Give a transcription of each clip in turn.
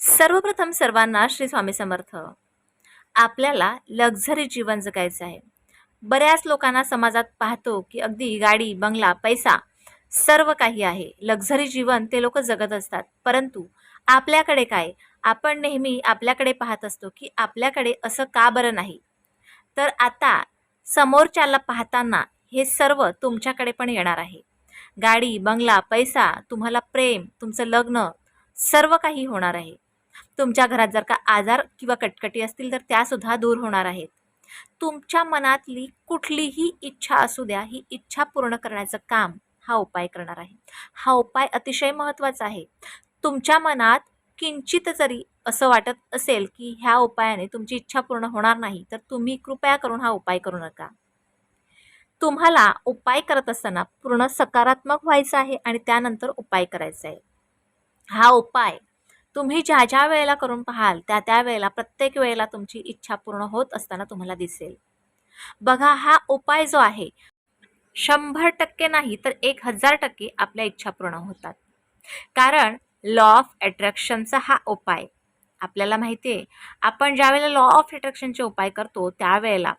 सर्वप्रथम सर्वांना श्री स्वामी समर्थ. आपल्याला लक्झरी जीवन जगायचं आहे. बऱ्याच लोकांना समाजात पाहतो की अगदी गाडी बंगला पैसा सर्व काही आहे. लक्झरी जीवन ते लोक जगत असतात. परंतु आपल्याकडे काय? आपण नेहमी आपल्याकडे पाहत असतो की आपल्याकडे असं का बरं नाही? तर आता समोरच्याला पाहताना हे सर्व तुमच्याकडे पण येणार आहे. गाडी बंगला पैसा तुम्हाला प्रेम तुमचं लग्न सर्व काही होणार आहे. तुमच्या घरात जर का आजार किंवा कटकटी असतील तर त्यासुद्धा दूर होणार आहेत. तुमच्या मनातली कुठलीही इच्छा असू द्या ही इच्छा पूर्ण करण्याचं काम हा उपाय करणार आहे. हा उपाय अतिशय महत्त्वाचा आहे. तुमच्या मनात किंचित जरी असं वाटत असेल की ह्या उपायाने तुमची इच्छा पूर्ण होणार नाही तर तुम्ही कृपया करून हा उपाय करू नका. तुम्हाला उपाय करत असताना पूर्ण सकारात्मक व्हायचं आहे आणि त्यानंतर उपाय करायचा आहे. हा उपाय तुम्ही ज्या ज्या वेळेला करून पाहाल त्या त्या वेळेला प्रत्येक वेळेला तुमची इच्छा पूर्ण होत असताना तुम्हाला दिसेल. बघा हा उपाय जो आहे शंभर टक्के नाही तर एक हजार टक्के आपल्या इच्छा पूर्ण होतात. कारण लॉ ऑफ अट्रॅक्शनचा हा उपाय आपल्याला माहिती आहे आपण ज्यावेळेला लॉ ऑफ अट्रॅक्शनचे उपाय करतो त्यावेळेला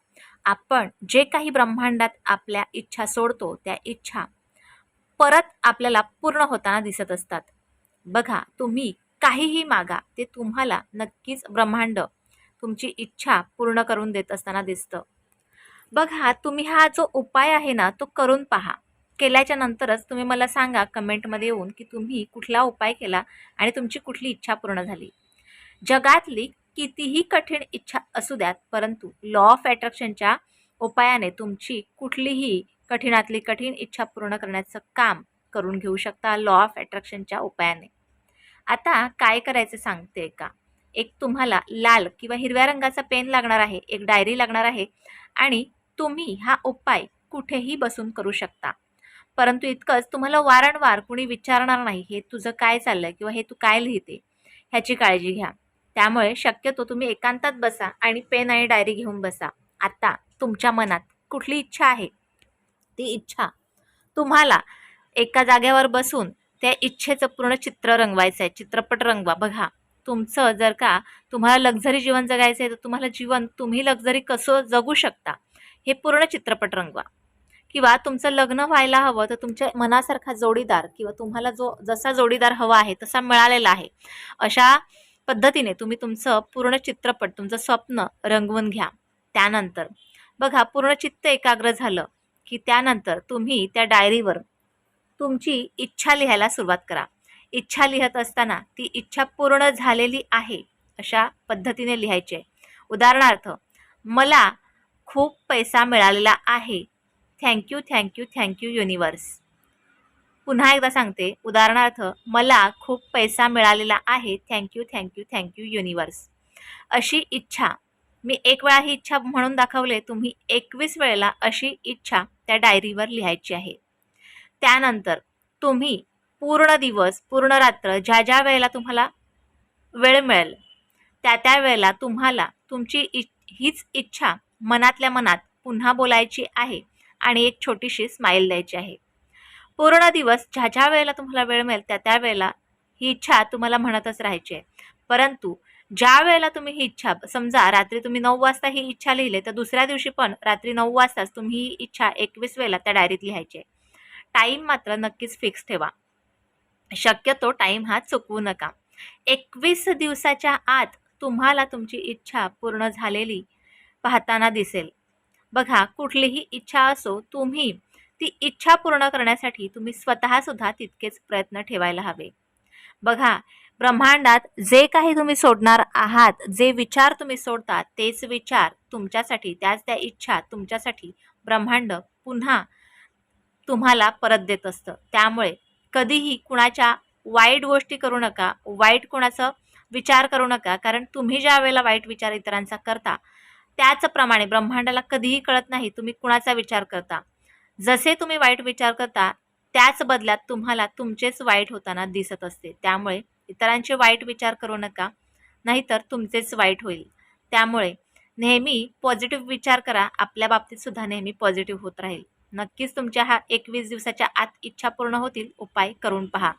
आपण जे काही ब्रह्मांडात आपल्या इच्छा सोडतो त्या इच्छा परत आपल्याला पूर्ण होताना दिसत असतात. बघा तुम्ही काहीही मागा ते तुम्हाला नक्कीच ब्रह्मांड तुमची इच्छा पूर्ण करून देत असताना दिसतं. बघा तुम्ही हा जो उपाय आहे ना तो करून पहा. केल्याच्या नंतरच तुम्ही मला सांगा कमेंटमध्ये येऊन की तुम्ही कुठला उपाय केला आणि तुमची कुठली इच्छा पूर्ण झाली. जगातली कितीही कठीण इच्छा असू द्यात परंतु लॉ ऑफ अट्रॅक्शनच्या उपायाने तुमची कुठलीही कठीणातली कठीण इच्छा पूर्ण करण्याचं काम करून घेऊ शकता लॉ ऑफ अट्रॅक्शनच्या उपायाने. आता काय करायचं सांगते का? एक तुम्हाला लाल किंवा हिरव्या रंगाचा पेन लागणार आहे एक डायरी लागणार आहे आणि तुम्ही हा उपाय कुठेही बसून करू शकता. परंतु इतकंच तुम्हाला वारंवार कुणी विचारणार नाही हे तुझं काय चाललंय किंवा हे तू काय लिहिते ह्याची काळजी घ्या. त्यामुळे शक्यतो तुम्ही एकांतात बसा आणि पेन आणि डायरी घेऊन बसा. आता तुमच्या मनात कुठली इच्छा आहे? ती इच्छा. तुम्हाला एका जागेवर बसून त्या इच्छेचं पूर्ण चित्र रंगवायचं आहे. चित्रपट रंगवा. बघा तुमचं जर का तुम्हाला लक्झरी जीवन जगायचं आहे तर तुम्हाला जीवन तुम्ही लक्झरी कसं जगू शकता हे पूर्ण चित्रपट रंगवा. किंवा तुमचं लग्न व्हायला हवं तर तुमच्या मनासारखा जोडीदार किंवा तुम्हाला जो जसा जोडीदार हवा आहे तसा मिळालेला आहे. अशा पद्धतीने तुम्ही तुमचं पूर्ण चित्रपट तुमचं स्वप्न रंगवून घ्या. त्यानंतर बघा पूर्ण चित्त एकाग्र झालं की त्यानंतर तुम्ही त्या डायरीवर तुमची इच्छा लिहायला सुरुवात करा. इच्छा लिहत असताना ती इच्छा पूर्ण झालेली आहे अशा पद्धतीने लिहायची आहे. उदाहरणार्थ मला खूप पैसा मिळालेला आहे. थँक्यू थँक्यू थँक्यू युनिवर्स पुन्हा एकदा सांगते उदाहरणार्थ मला खूप पैसा मिळालेला आहे. थँक्यू थँक्यू थँक्यू युनिवर्स अशी इच्छा मी एक वेळा ही इच्छा म्हणून दाखवले तुम्ही एकवीस वेळेला अशी इच्छा त्या डायरीवर लिहायची आहे. त्यानंतर तुम्ही पूर्ण दिवस पूर्ण रात्र ज्या ज्या वेळेला तुम्हाला वेळ मिळेल त्या त्या वेळेला तुम्हाला तुमची इ हीच इच्छा मनातल्या मनात पुन्हा बोलायची आहे आणि एक छोटीशी स्माईल द्यायची आहे. पूर्ण दिवस ज्या ज्या वेळेला तुम्हाला वेळ मिळेल त्या त्या वेळेला ही इच्छा तुम्हाला म्हणतच राहायची आहे. परंतु ज्या वेळेला तुम्ही ही इच्छा समजा रात्री तुम्ही नऊ वाजता ही इच्छा लिहिले तर दुसऱ्या दिवशी पण रात्री नऊ वाजताच तुम्ही ही इच्छा एकवीस वेळेला त्या डायरीत लिहायची आहे. टाईम मात्र नक्कीच फिक्स ठेवा. शक्यतो टाईम हा चुकवू नका. एकवीस दिवसाच्या आत तुम्हाला तुमची इच्छा पूर्ण झालेली पाहताना दिसेल. बघा कुठलीही इच्छा असो तुम्ही ती इच्छा पूर्ण करण्यासाठी तुम्ही स्वतःसुद्धा तितकेच प्रयत्न ठेवायला हवे. बघा ब्रह्मांडात जे काही तुम्ही सोडणार आहात जे विचार तुम्ही सोडता तेच विचार तुमच्यासाठी त्याच त्या इच्छा तुमच्यासाठी ब्रह्मांड पुन्हा तुम्हाला परत देत असतं. त्यामुळे कधीही कुणाच्या वाईट गोष्टी करू नका वाईट कुणाचं विचार करू नका कारण तुम्ही ज्या वेळेला वाईट विचार इतरांचा करता त्याचप्रमाणे ब्रह्मांडाला कधीही कळत नाही तुम्ही कुणाचा विचार करता. जसे तुम्ही वाईट विचार करता त्याच बदल्यात तुम्हाला तुमचेच वाईट होताना दिसत असते. त्यामुळे इतरांचे वाईट विचार करू नका नाहीतर तुमचेच वाईट होईल. त्यामुळे नेहमी पॉझिटिव्ह विचार करा आपल्या बाबतीत सुद्धा नेहमी पॉझिटिव्ह होत राहील. नक्कीच तुमच्या हा एकवीस दिवसाच्या आत इच्छा पूर्ण होतील. उपाय करून पहा.